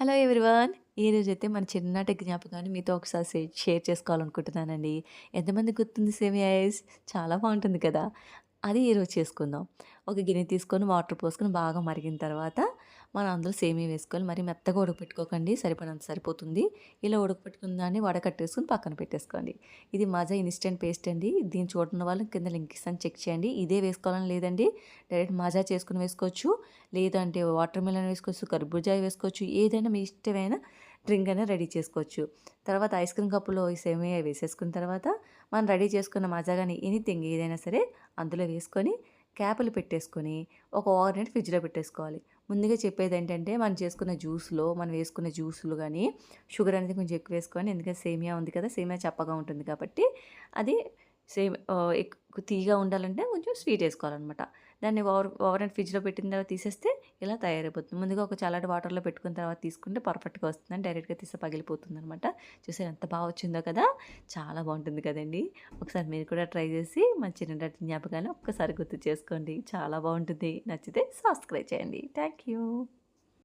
Hello everyone. ఈ రోజైతే మన చిన్నటి జ్ఞాపకాన్ని మీతో ఒకసారి షేర్ చేసుకోవాలనుకుంటున్నానండి. ఎంతమంది గుర్తుంది సేమియాస్ చాలా బాగుంటుంది కదా. అది ఈరోజు చేసుకుందాం. ఒక గిన్నె తీసుకొని వాటర్ పోసుకొని బాగా మరిగిన తర్వాత మనం అందులో సేమియా వేసుకోవాలి. మరి మెత్తగా ఉడకపెట్టుకోకండి సరిపడంత సరిపోతుంది. ఇలా ఉడకపెట్టుకున్న దాన్ని వడకట్టేసుకుని పక్కన పెట్టేసుకోండి. ఇది మజా ఇన్స్టెంట్ పేస్ట్ అండి. దీన్ని చూడన్న వాళ్ళు కింద లింక్ ఇస్తాను చెక్ చేయండి. ఇదే వేసుకోవాలని లేదండి. డైరెక్ట్ మజా చేసుకుని వేసుకోవచ్చు. లేదంటే వాటర్ మిలన్ వేసుకోవచ్చు కర్బూజా వేసుకోవచ్చు. ఏదైనా మీ ఇష్టమైన డ్రింక్ అయినా రెడీ చేసుకోవచ్చు. తర్వాత ఐస్ క్రీమ్ కప్పులో ఈ సేమియా వేసేసుకున్న తర్వాత మనం రెడీ చేసుకున్న మజా కానీ ఎనీథింగ్ ఏదైనా సరే అందులో వేసుకొని క్యాపులు పెట్టేసుకొని ఒక ఓవర్నైట్ ఫ్రిడ్జ్లో పెట్టేసుకోవాలి. ముందుగా చెప్పేది ఏంటంటే మనం చేసుకున్న జ్యూస్లో మనం వేసుకున్న జ్యూసులు కానీ షుగర్ అనేది కొంచెం ఎక్కువ వేసుకొని ఎందుకంటే సేమియా ఉంది కదా సేమియా చప్పగా ఉంటుంది కాబట్టి అది సేమ్ ఎక్కువ తీగా ఉండాలంటే కొంచెం స్వీట్ వేసుకోవాలన్నమాట. దాన్ని ఓవర్ ఓవర్ అండ్ ఫ్రిడ్జ్లో పెట్టిన తర్వాత తీసేస్తే ఇలా తయారైపోతుంది. ముందుగా ఒక చల్లటి వాటర్లో పెట్టుకున్న తర్వాత తీసుకుంటే పర్ఫెక్ట్గా వస్తుంది. డైరెక్ట్గా తీస్తే పగిలిపోతుంది అనమాట చూసారు ఎంత బాగా వచ్చిందో కదా? చాలా బాగుంటుంది కదండి. ఒకసారి మీరు కూడా ట్రై చేసి మన చిన్నటి జ్ఞాపకాన్ని ఒక్కసారి గుర్తు చేసుకోండి. చాలా బాగుంటుంది. నచ్చితే సబ్స్క్రైబ్ చేయండి. Thank you